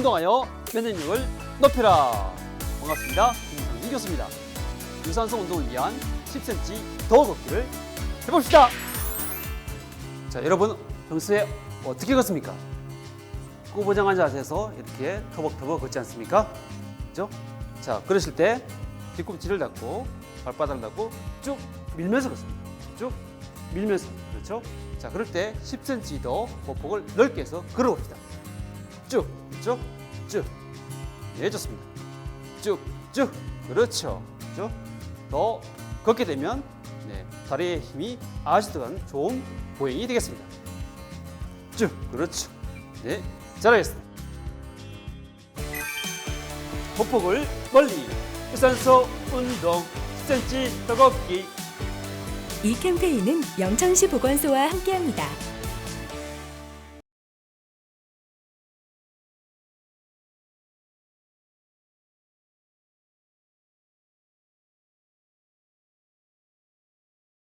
운동하여 면역력을 높여라. 반갑습니다. 김상민 교수입니다. 유산소 운동을 위한 10cm 더 걷기를 해봅시다. 자, 여러분 평소에 어떻게 걷습니까? 꾸부정한 자세에서 이렇게 터벅터벅 걷지 않습니까? 그죠? 자, 그러실 때 뒤꿈치를 닫고 발바닥을 닫고 쭉 밀면서 걷습니다. 쭉 밀면서 그렇죠? 자, 그럴 때 10cm 더 보폭을 넓게 해서 걸어봅시다. 쭉, 쭉, 쭉. 예, 좋습니다. 쭉, 쭉. 그렇죠. 그렇죠? 더 걷게 되면 네, 다리의 힘이 아주 들어간 좋은 보행이 되겠습니다. 쭉, 그렇죠. 네, 잘하겠습니다. 보폭을 멀리 유산소 운동 10cm 더 걷기 이 캠페인은 영창시 보건소와 함께합니다.